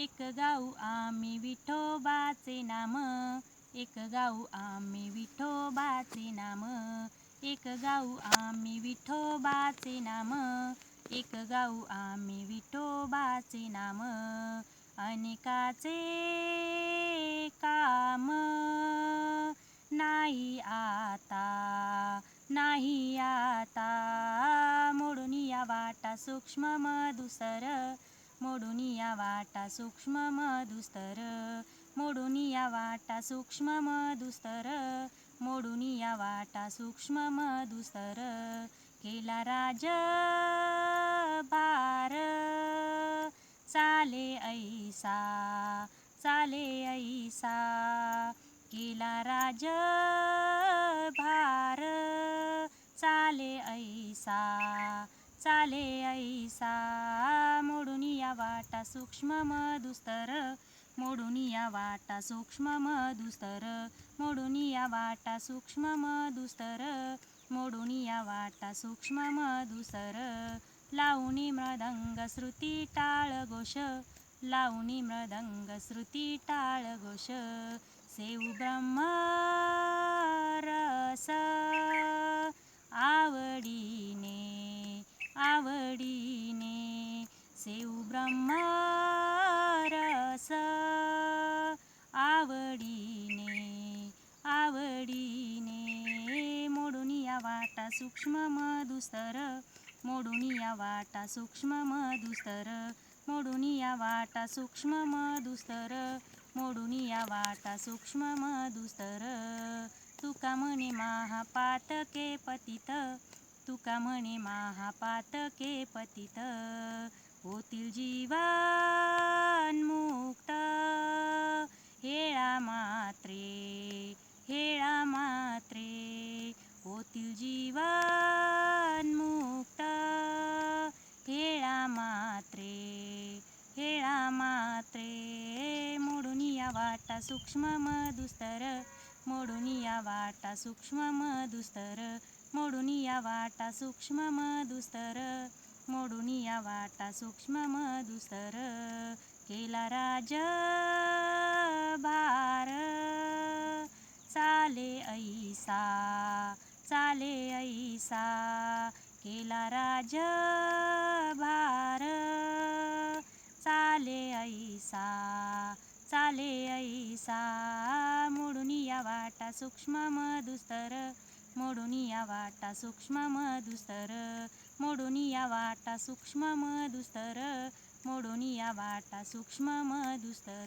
एक गाऊ आम्ही विठोबाचे नाम. एक गाऊ आम्ही विठोबाचे नाम. एक गाऊ आम्ही विठोबाचे नाम. एक गाऊ आम्ही विठोबाचे नाम. अनेकाचे काम नाही आता नाही आता. मोडून या वाटा सूक्ष्म मधुसर. मोडून या वाटा सूक्ष्म मधुस्तर. मोडून या वाटा सूक्ष्म मधुस्तर. मोडून या वाटा सूक्ष्म मधुस्तर. केला राज भार. चाले ऐसा चाले ऐसा. केला राज भार. चाले ऐसा चाले ऐसा मोडून या वाटा सूक्ष्म मधुस्तर मोडून या वाटा सूक्ष्म मधुस्तर मोडून या वाटा सूक्ष्म मधुस्तर मोडून या वाटा सूक्ष्म मधुसर लावणी मृदंग श्रुती टाळ घोष लावणी मृदंग श्रुती टाळ घोष सेव ब्रह्म आवडीने आवडीने सेव ब्रह्म आवडीने आवडीने मोडून या वाटा सूक्ष्म मधुस्तर. मोडून या वाटा सूक्ष्म मधुस्तर. मोडून या वाटा सूक्ष्म मधुस्तर. मोडून या वाटा सूक्ष्म मधुस्तर. तुका म्हणे महापातके पतित. तुका म्हणे महापातके पतित. होतील जीवन मुक्त. हेळा मात्रे हेळा मात्रे. होतील जीवन मुक्त. हेळा मात्रे हेळा मात्रे. मोडून या वाटा सूक्ष्म मधुस्तर. मोडून या वाटा सूक्ष्म मधुस्तर. मोडून या वाटा सूक्ष्म मधुस्तर. मोडून या वाटा सूक्ष्म मधुस्तर. केला राज भार. चाले ऐसा चाले ऐसा. केला राज भार. चाले ऐसा चाले ऐसा. मोडून या वाटा सूक्ष्म मधुस्तर. मोडून या वाटा सूक्ष्म मधुस्तर. मोडून या वाटा सूक्ष्म मधुस्तर. मोडून या वाटा सूक्ष्म मधुस्तर.